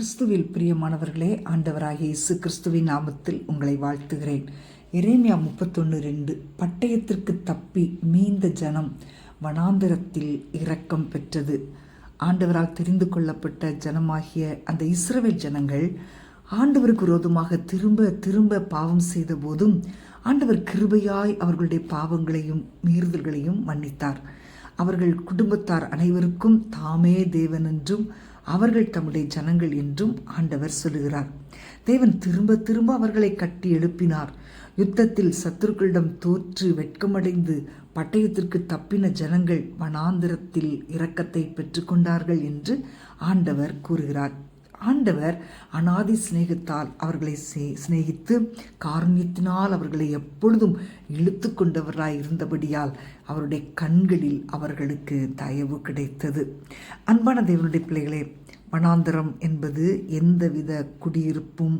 கிறிஸ்துவில் பிரியமானவர்களே ஆண்டவராகிய இயேசு கிறிஸ்துவின் நாமத்தில் உங்களை வாழ்த்துகிறேன். இறைமையா முப்பத்தொன்று ரெண்டு பட்டயத்திற்கு தப்பி மீந்த ஜனம் வனாந்தரத்தில் இரக்கம் பெற்றது. ஆண்டவரால் தெரிந்து கொள்ளப்பட்ட ஜனமாகிய அந்த இஸ்ரவேல் ஜனங்கள் ஆண்டவருக்கு விரோதமாக திரும்ப திரும்ப பாவம் செய்த போதும் ஆண்டவர் கிருபையாய் அவர்களுடைய பாவங்களையும் மீறுதல்களையும் மன்னித்தார். அவர்கள் குடும்பத்தார் அனைவருக்கும் தாமே தேவன் என்றும் அவர்கள் தம்முடைய ஜனங்கள் என்றும் ஆண்டவர் சொல்லுகிறார். தேவன் திரும்ப திரும்ப அவர்களை கட்டி எழுப்பினார். யுத்தத்தில் சத்துருக்களிடம் தோற்று வெட்கமடைந்து பட்டயத்திற்கு தப்பின ஜனங்கள் வனாந்திரத்தில் இரக்கத்தை பெற்றுக்கொண்டார்கள் என்று ஆண்டவர் கூறுகிறார். ஆண்டவர் அனாதி சிநேகத்தால் அவர்களை சிநேகித்து காரணியத்தினால் அவர்களை எப்பொழுதும் இழுத்து கொண்டவராய் இருந்தபடியால் அவருடைய கண்களில் அவர்களுக்கு தயவு கிடைத்தது. அன்பான தேவனுடைய பிள்ளைகளே வனாந்தரம் என்பது எந்தவித குடியிருப்பும்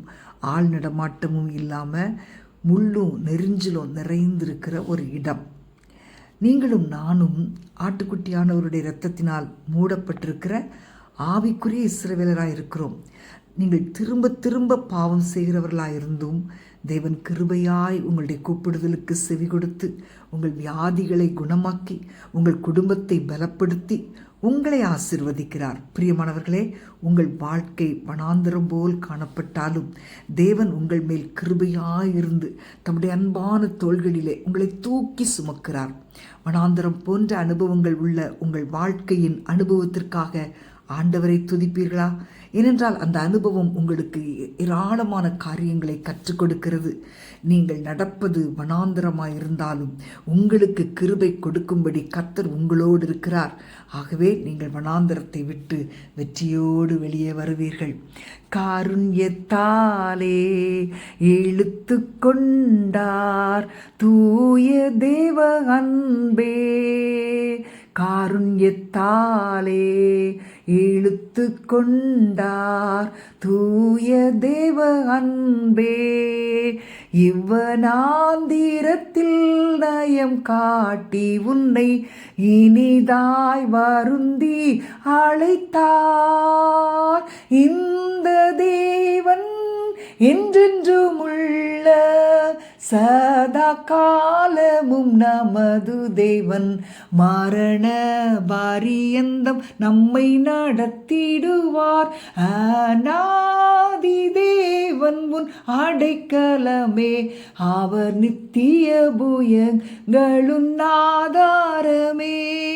ஆள் நடமாட்டமும் இல்லாமல் முள்ளும் நெறிஞ்சிலும் நிறைந்திருக்கிற ஒரு இடம். நீங்களும் நானும் ஆட்டுக்குட்டியானவருடைய இரத்தத்தினால் மூடப்பட்டிருக்கிற ஆவிக்குரிய இஸ்ரவேலராக இருக்கிறோம். நீங்கள் திரும்ப திரும்ப பாவம் செய்கிறவர்களாக இருந்தும் தேவன் கிருபையாய் உங்களுடைய கூப்பிடுதலுக்கு செவி கொடுத்து உங்கள் வியாதிகளை குணமாக்கி உங்கள் குடும்பத்தை பலப்படுத்தி உங்களை ஆசிர்வதிக்கிறார். பிரியமானவர்களே உங்கள் வாழ்க்கை வனாந்திரம் போல் காணப்பட்டாலும் தேவன் உங்கள் மேல் கிருபையாயிருந்து தம்முடைய அன்பான தோள்களிலே உங்களை தூக்கி சுமக்கிறார். வனாந்திரம் போன்ற அனுபவங்கள் உள்ள உங்கள் வாழ்க்கையின் அனுபவத்திற்காக ஆண்டவரை துதிப்பீர்களா? ஏனென்றால் அந்த அனுபவம் உங்களுக்கு ஏராளமான காரியங்களை கற்றுக் கொடுக்கிறது. நீங்கள் நடப்பது வனாந்தரமாக இருந்தாலும் உங்களுக்கு கிருபை கொடுக்கும்படி கத்தர் உங்களோடு இருக்கிறார். ஆகவே நீங்கள் வனாந்தரத்தை விட்டு வெற்றியோடு வெளியே வருவீர்கள். காருண்யத்தாலே இழுத்து கொண்டார் தூய தேவ அன்பே. காருண்யத்தாலே இழுத்து கொண்டார் தூய தேவ அன்பே இவ்வனாந்திரத்தில் நயம் காட்டி உன்னை இனிதாய் வருந்தி அழைத்தார். இந்த தேவன் என்றென்று சதா காலமும் நமது தேவன். மாரண பாரியந்தம் நம்மை நடத்திடுவார். அநாதி தேவன் உன் அடைக்கலமே. அவர் நித்திய புயங்களும் ஆதாரமே.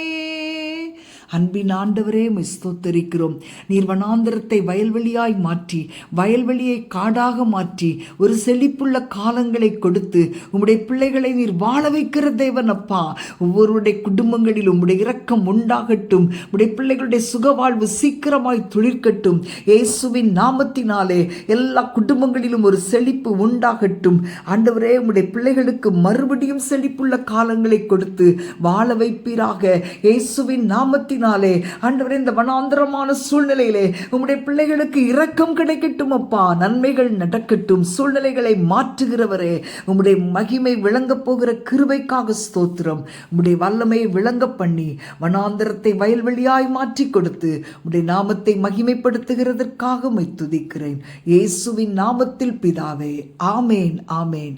அன்பின் ஆண்டவரே ஸ்தோத்தரிக்கிறோம். நீர் வனாந்திரத்தை வயல்வெளியாய் மாற்றி வயல்வெளியை காடாக மாற்றி ஒரு செழிப்புள்ள காலங்களை கொடுத்து உம்முடைய பிள்ளைகளை நீர் வாழ வைக்கிற தேவன் அப்பா. ஒவ்வொருடைய குடும்பங்களில் உம்முடைய இரக்கம் உண்டாகட்டும். உடைய பிள்ளைகளுடைய சுகவாழ்வு சீக்கிரமாய் துளிர்க்கட்டும். இயேசுவின் நாமத்தினாலே எல்லா குடும்பங்களிலும் ஒரு செழிப்பு உண்டாகட்டும். ஆண்டவரே உம்முடைய பிள்ளைகளுக்கு மறுபடியும் செழிப்புள்ள காலங்களை கொடுத்து வாழ வைப்பீராக. இயேசுவின் நாமத்தின் நாளே ஆண்டவரே இந்த வனாந்திரமான சூழ்நிலையிலே உம்முடைய பிள்ளைகளுக்கு இரக்கம் கிடைக்கட்டும் அப்பா. நன்மைகள் நடக்கட்டும். சூழ்நிலைகளை மாற்றுகிறவரே உம்முடைய மகிமை விளங்கப் போகிற கிருபைக்காக ஸ்தோத்திரம். உம்முடைய வல்லமையை விளங்க பண்ணி வனாந்திரத்தை வயல்வெளியாய் மாற்றி கொடுத்து உடைய நாமத்தை மகிமைப்படுத்துகிறதற்காக மை துதிக்கிறேன். இயேசுவின் நாமத்தில் பிதாவே ஆமேன் ஆமேன்.